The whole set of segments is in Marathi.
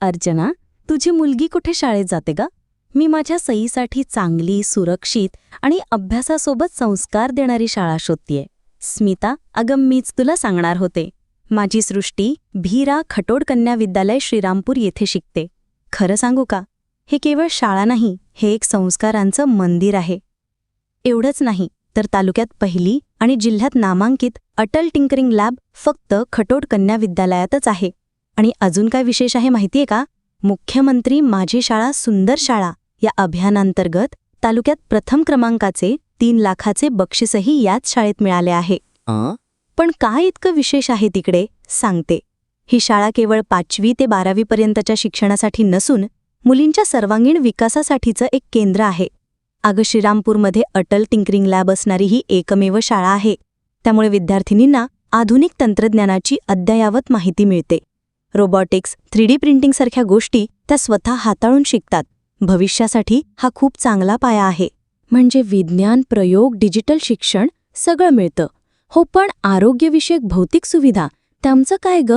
अर्चना तुझी मुलगी कुठे शाळेत जाते का मी माझ्या सईसाठी चांगली सुरक्षित आणि अभ्यासासोबत संस्कार देणारी शाळा शोधतीये. स्मिता अगं मीच तुला सांगणार होते. माझी सृष्टी भीरा खटोड कन्या विद्यालय श्रीरामपूर येथे शिकते. खरं सांगू का? हे केवळ शाळा नाही हे एक संस्कारांचं मंदिर आहे. एवढंच नाही तर तालुक्यात पहिली आणि जिल्ह्यात नामांकित अटल टिंकरिंग लॅब फक्त खटोड कन्या विद्यालयातच आहे. आणि अजून काय विशेष आहे माहितीये का? मुख्यमंत्री माझी शाळा सुंदर शाळा या अभियानांतर्गत तालुक्यात प्रथम क्रमांकाचे तीन लाखाचे बक्षीसही याच शाळेत मिळाले आहे. अं? पण काय इतकं विशेष आहे तिकडे? सांगते. ही शाळा केवळ पाचवी ते बारावीपर्यंतच्या शिक्षणासाठी नसून मुलींच्या सर्वांगीण विकासासाठीचं एक केंद्र आहे. अगं श्रीरामपूरमध्ये अटल टिंकरिंग लॅब असणारी ही एकमेव शाळा आहे. त्यामुळे विद्यार्थिनींना आधुनिक तंत्रज्ञानाची अद्ययावत माहिती मिळते. रोबॉटिक्स थ्री डी प्रिंटिंगसारख्या गोष्टी त्या स्वतः हाताळून शिकतात. भविष्यासाठी हा खूप चांगला पाया आहे. म्हणजे विज्ञान प्रयोग डिजिटल शिक्षण सगळं मिळतं. हो पण आरोग्यविषयक भौतिक सुविधा त्यांचं काय ग?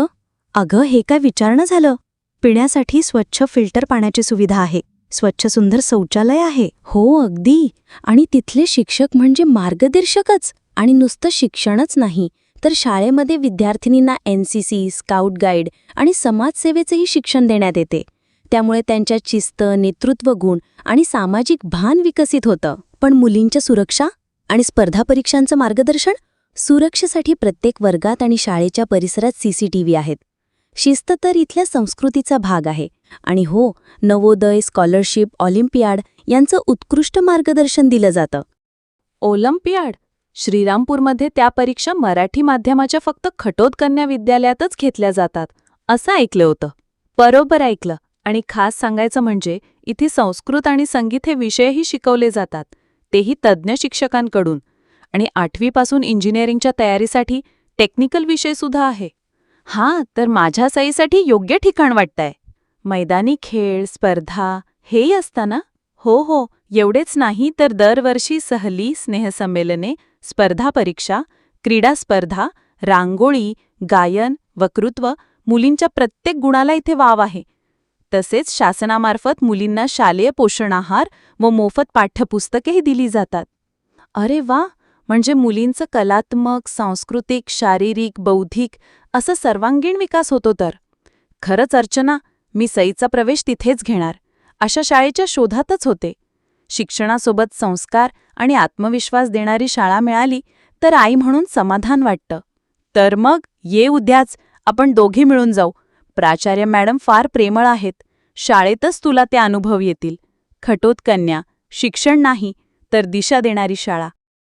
अगं हे काय विचारणं झालं? पिण्यासाठी स्वच्छ फिल्टर पाण्याची सुविधा आहे. स्वच्छ सुंदर शौचालय आहे. हो अगदी. आणि तिथले शिक्षक म्हणजे मार्गदर्शकच आणि नुसतं शिक्षणच नाही. तर शाळेमध्ये विद्यार्थिनींना एन सी स्काउट गाईड आणि समाजसेवेचेही शिक्षण देण्यात येते. त्यामुळे त्यांच्या शिस्त नेतृत्व गुण आणि सामाजिक भान विकसित होतं. पण मुलींच्या सुरक्षा आणि स्पर्धा परीक्षांचं मार्गदर्शन? सुरक्षेसाठी प्रत्येक वर्गात आणि शाळेच्या परिसरात सीसीटीव्ही आहेत. शिस्त तर इथल्या संस्कृतीचा भाग आहे. आणि हो नवोदय स्कॉलरशिप ऑलिम्पियाड यांचं उत्कृष्ट मार्गदर्शन दिलं जातं. ओलंपियाड श्रीरामपूरमध्ये त्या परीक्षा मराठी माध्यमाच्या फक्त खटोत कन्या विद्यालयातच घेतल्या जातात असं ऐकलं होतं. बरोबर ऐकलं. आणि खास सांगायचं म्हणजे इथे संस्कृत आणि संगीत हे विषयही शिकवले जातात. तेही तज्ज्ञ शिक्षकांकडून. आणि आठवीपासून इंजिनिअरिंगच्या तयारीसाठी टेक्निकल विषयसुद्धा आहे. हां तर माझ्या सईसाठी योग्य ठिकाण वाटतंय. मैदानी खेळ स्पर्धा हेही असताना? हो हो. एवढेच नाही तर दरवर्षी सहली स्नेहसंमेलने स्पर्धा परीक्षा क्रीडा स्पर्धा रांगोळी गायन वक्तृत्व मुलींच्या प्रत्येक गुणाला इथे वाव आहे. तसेच शासनामार्फत मुलींना शालेय पोषण आहार व मोफत पाठ्यपुस्तकेही दिली जातात. अरे वा! म्हणजे मुलींचं कलात्मक सांस्कृतिक शारीरिक बौद्धिक असं सर्वांगीण विकास होतो तर? खरंच अर्चना मी सईचा प्रवेश तिथेच घेणार. अशा शाळेच्या शोधातच होते. शिक्षणासोबत संस्कार आणि आत्मविश्वास देणारी शाळा मिळाली तर आई म्हणून समाधान वाटतं. तर मग ये उद्याच आपण दोघी मिळून जाऊ. प्राचार्य मॅडम फार प्रेमळ आहेत. शाळेतच तुला ते अनुभव येतील. खटोत कन्या शिक्षण नाही तर दिशा देणारी शाळा.